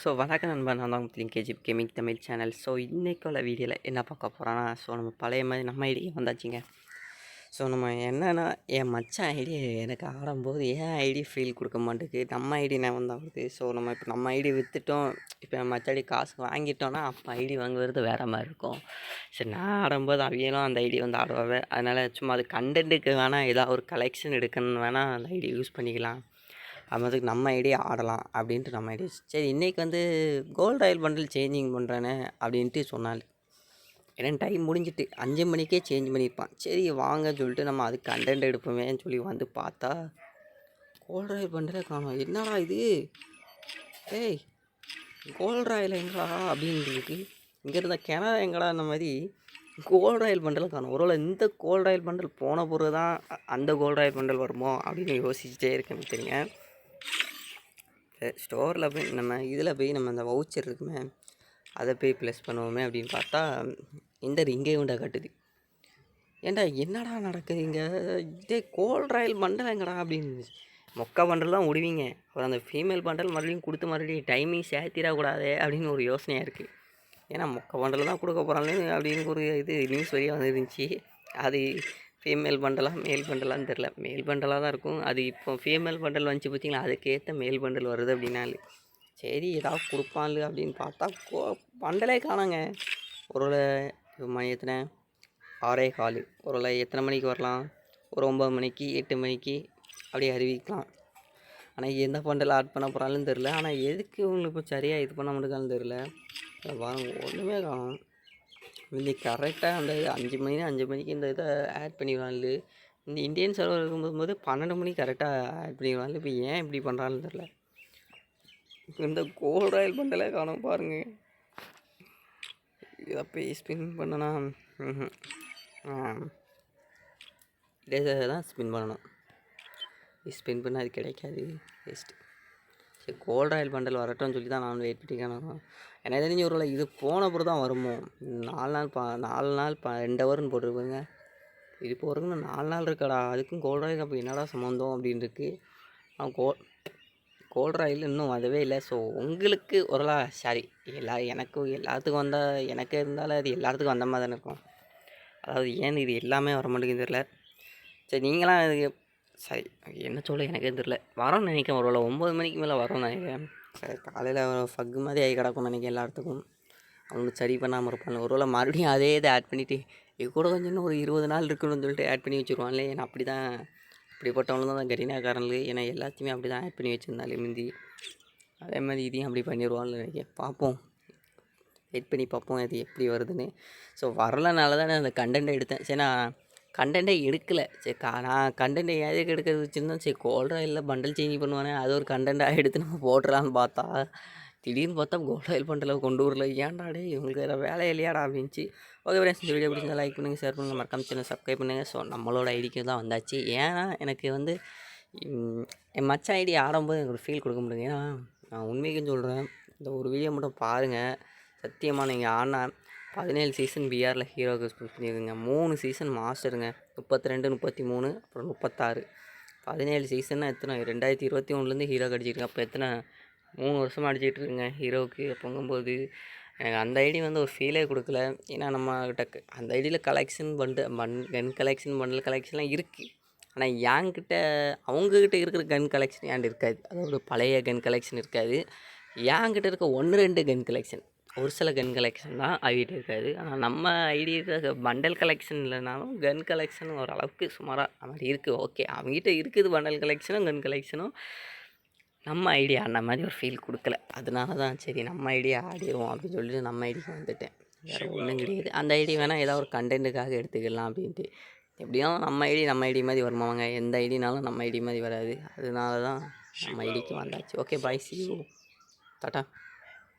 So வணக்க நண்பன் நான் தான் உங்களுக்கு KG gaming Tamil channel. So இன்றைக்குள்ள வீடியோவில் என்ன பார்க்க போகிறோன்னா ஸோ நம்ம பழைய மாதிரி நம்ம ஐடியா வந்தாச்சுங்க. ஸோ நம்ம என்னென்னா என் மச்சான் ஐடி எனக்கு ஆடும்போது ஏன் ஐடி ஃபீல் கொடுக்க மாட்டேங்குது? நம்ம ஐடி நான் வந்தாகுது ஸோ நம்ம இப்போ நம்ம ஐடி விற்றுட்டோம் இப்போ என் மச்சாடி காசு வாங்கிட்டோன்னா அப்போ ஐடி வாங்குறது வேறு மாதிரி இருக்கும். சரி நான் ஆடும்போது அவியலும் அந்த ஐடி வந்து ஆடுவாவே அதனால் சும்மா அது கண்டென்ட்டுக்கு வேணால் ஏதாவது ஒரு கலெக்ஷன் எடுக்கணும்னு வேணால் அந்த ஐடி யூஸ் பண்ணிக்கலாம். அதுக்கு நம்ம ஐடியா ஆடலாம் அப்படின்ட்டு நம்ம ஐடியா சரி இன்றைக்கி வந்து கோல்டு ஆயில் பண்டில் சேஞ்சிங் பண்ணுறேனே அப்படின்ட்டு சொன்னாள். ஏன்னா டைம் முடிஞ்சிட்டு அஞ்சு மணிக்கே சேஞ்ச் பண்ணியிருப்பான். சரி வாங்க சொல்லிட்டு நம்ம அதுக்கு கண்டென்ட் எடுப்போமேன்னு சொல்லி வந்து பார்த்தா கோல்ட் ஆயில் பண்டிலே காணும். என்னடா இது? ஏய் கோல்ட் ஆயில் எங்கடா அப்படின்னு இங்கே இருந்த கிணறு எங்கடா அந்த மாதிரி? கோல்ட் ஆயில் பண்டல் காணும். ஒருவேளை இந்த கோல்ட் ஆயில் பண்டல் போன பிறகு தான் அந்த கோல்ட் ஆயில் பண்டல் வருமோ அப்படின்னு யோசிச்சுட்டே இருக்கேன் தெரியுங்க ஸ்டோரில் போய் நம்ம இதில் போய் நம்ம அந்த வவுச்சர் இருக்குமே அதை போய் ப்ளஸ் பண்ணுவோமே அப்படின்னு பார்த்தா இந்த ரிங்கை உண்டா கட்டுது. ஏன்டா என்னடா நடக்குது இங்கே? இதே கோல்ட் ராயல் பண்டல் எங்கடா அப்படின்னு. மொக்க பண்டல் தான் விடுவீங்க அப்புறம் அந்த ஃபீமேல் பண்டல் மறுபடியும் கொடுத்து மறுபடியும் டைமிங் சேர்த்திடக்கூடாதே அப்படின்னு ஒரு யோசனையாக இருக்குது ஏன்னா மொக்க பண்டல் தான் கொடுக்க போகிறாங்க அப்படின்னு ஒரு இது நியூஸ் வழியாக வந்துருந்துச்சு. அது ஃபீமேல் பண்டலாக மேல் பண்டலான்னு தெரில மேல் பண்டலாக தான் இருக்கும். அது இப்போ ஃபீமேல் பண்டல் வந்துச்சு பார்த்தீங்களா அதுக்கேற்ற மேல் பண்டல் வருது அப்படின்னாலே. சரி ஏதாவது கொடுப்பான்ல அப்படின்னு பார்த்தா கோ பண்டலே காணாங்க. ஒரு மணி எத்தனை? ஆறே கால். ஒரு எத்தனை மணிக்கு வரலாம்? ஒரு ஒம்பது மணிக்கு எட்டு மணிக்கு அப்படியே அறிவிக்கலாம். ஆனால் எந்த பண்டல் ஆட் பண்ண போகிறாலும் தெரில ஆனால் எதுக்கு உங்களுக்கு இப்போ சரியாக இது பண்ண முடியுதான்னு தெரில வாங்க ஒன்றுமே காணும். இல்லை கரெக்டாக அந்த அஞ்சு மணி அஞ்சு மணிக்கு இந்த இதை ஆட் பண்ணிடுவான்ல. இந்த இந்தியன் சர்வர் இருக்கும்போது பன்னெண்டு மணிக்கு கரெக்டாக ஆட் பண்ணிடுவான்ல. இப்போ ஏன் இப்படி பண்ணுறான்னு தெரில இந்த கோல்ட் ஆயில் பண்டலே காணும் பாருங்கள் இதை போய் ஸ்பின் பண்ணனா இதே தான் ஸ்பின் பண்ணணும். ஸ்பின் பண்ணால் அது கிடைக்காது. வேஸ்ட்டு சரி கோல்ட் ஆயில் பண்டல் வரட்டும்னு சொல்லி தான் நான் வெயிட் பண்ணிக்கிறேன் எனக்கு தெரிஞ்ச ஒரு இது போன தான் வருமோ? நாலு நாள் பா நாலு நாள் ப ரெண்டு ஹவர்னு போட்டிருப்பேங்க இது போகிறதுக்கு நாலு நாள் இருக்காடா. அதுக்கும் கோல்ட் ஆயில் அப்போ என்னடா சம்மந்தம் அப்படின்னு இருக்குது அவன் கோ கோல்ட் ஆயில் இன்னும் வரவே இல்லை. ஸோ உங்களுக்கு ஒருலா சாரி எல்லா எனக்கும் எல்லாத்துக்கும் வந்தால் எனக்கு இருந்தாலும் அது எல்லாத்துக்கும் வந்த மாதிரி தானே இருக்கும். அதாவது ஏன் இது எல்லாமே வர மாட்டேங்குது தெரியல. சரி நீங்களாம் இது சரி என்ன சொல்ல எனக்கே தெரில வரோம்னு நினைக்கிறேன் ஒரு ஒம்பது மணிக்கு மேலே வரோம்னு நினைக்கிறேன். சரி காலையில் ஃபக்கு மாதிரி ஆகி கிடக்கும் நினைக்கிறேன் எல்லாத்துக்கும். அவங்க சரி பண்ணாமல் இருப்பாங்க. ஒரு வேளை மறுபடியும் அதே இதை ஆட் பண்ணிவிட்டு இது கூட கொஞ்சம் இன்னும் ஒரு இருபது நாள் இருக்கணும்னு சொல்லிட்டு ஆட் பண்ணி வச்சுருவாங்களே ஏன்னா அப்படி தான் அப்படிப்பட்டவங்களும் தான் கரீனாக்காரங்களுக்கு ஏன்னா எல்லாத்தையுமே அப்படி தான் ஆட் பண்ணி வச்சுருந்தாலே முந்தி. அதே மாதிரி இதையும் அப்படி பண்ணிடுவான்னு நினைக்கிறேன். பார்ப்போம். வெயிட் பண்ணி பார்ப்போம் இது எப்படி வருதுன்னு. ஸோ வரலனால தான் நான் அந்த கண்டென்ட் எடுத்தேன். சரி நான் கண்டென்ட்டே எடுக்கலை. சரி கா நான் கண்டென்ட் எதுக்கு எடுக்கிறது வச்சுருந்தோம் சரி கோல்ட் இல்லை பண்டல் சேஞ்ச் பண்ணுவானே அது ஒரு கண்டென்ட்டாக எடுத்து நம்ம போட்டுடலான்னு பார்த்தா திடீர்னு பார்த்தா கோல்டாயில் பண்டலில் கொண்டு வரல. ஏன்டா டே இவங்களுக்கு வேறு வேலை இல்லையாடா அப்படின்ச்சு ஓகே ஃப்ரெண்ட்ஸ் இந்த வீடியோ பிடிச்சிருந்தா லைக் பண்ணுங்கள் ஷேர் பண்ணுங்கள் மறக்காம சேனல் சப்ஸ்கிரைப் பண்ணுங்கள் ஸோ நம்மளோட ஐடிக்கு தான் வந்தாச்சு. ஏன்னா எனக்கு வந்து என் மச்ச ஐடி ஆடும்போது எனக்கு ஒரு ஃபீல் கொடுக்க முடியுது. ஏன்னா நான் உண்மைக்கும் சொல்கிறேன் இந்த ஒரு வீடியோ மட்டும் பாருங்கள் சத்தியமாக நீங்கள் ஆனால் பதினேழு சீசன் பிஆரில் ஹீரோக்கு சூஸ் பண்ணியிருக்குங்க. மூணு சீசன் மாஸ்டருங்க முப்பத்தி ரெண்டு முப்பத்தி மூணு அப்புறம் முப்பத்தாறு. பதினேழு சீசன்னா எத்தனை? ரெண்டாயிரத்தி இருபத்தி ஒன்றுலேருந்து ஹீரோ அடிச்சிருக்கேன் அப்போ எத்தனை? மூணு வருஷமாக அடிச்சிட்டு இருக்குங்க ஹீரோவுக்கு அப்போங்கும்போது எனக்கு அந்த ஐடி வந்து ஒரு ஃபீலே கொடுக்கல. ஏன்னா நம்மகிட்ட அந்த ஐடியில் கலெக்ஷன் பண்டு பன் கன் கலெக்ஷன் பண்டில் கலெக்ஷன்லாம் இருக்குது ஆனால் என்கிட்ட அவங்கக்கிட்ட இருக்கிற கன் கலெக்ஷன் ஏன்ட்டு இருக்காது. அதாவது பழைய கன் கலெக்ஷன் இருக்காது. என்கிட்ட இருக்க ஒன்று ரெண்டு கன் கலெக்ஷன் ஒரு சில கன் கலெக்ஷன் தான் ஐடி இருக்காது ஆனால் நம்ம ஐடி இருக்க பண்டல் கலெக்ஷன் இல்லைனாலும் கன் கலெக்ஷன் ஓரளவுக்கு சுமாராக அந்த மாதிரி இருக்குது ஓகே அவங்ககிட்ட இருக்குது பண்டல் கலெக்ஷனும் கன் கலெக்ஷனும் நம்ம ஐடியா ஆடின மாதிரி ஒரு ஃபீல் கொடுக்கல அதனால தான் சரி நம்ம ஐடியா ஆடிடுவோம் அப்படின்னு சொல்லிட்டு நம்ம ஐடிக்கு வந்துட்டேன் வேறு ஒன்றும் கிடையாது அந்த ஐடி வேணால் ஏதாவது ஒரு கண்டென்ட்டுக்காக எடுத்துக்கலாம் அப்படின்ட்டு எப்படியும் நம்ம ஐடி நம்ம ஐடி மாதிரி வருமாங்க எந்த ஐடினாலும் நம்ம ஐடி மாதிரி வராது அதனால தான் நம்ம ஐடிக்கு வந்தாச்சு ஓகே பாய் சி டாட்டா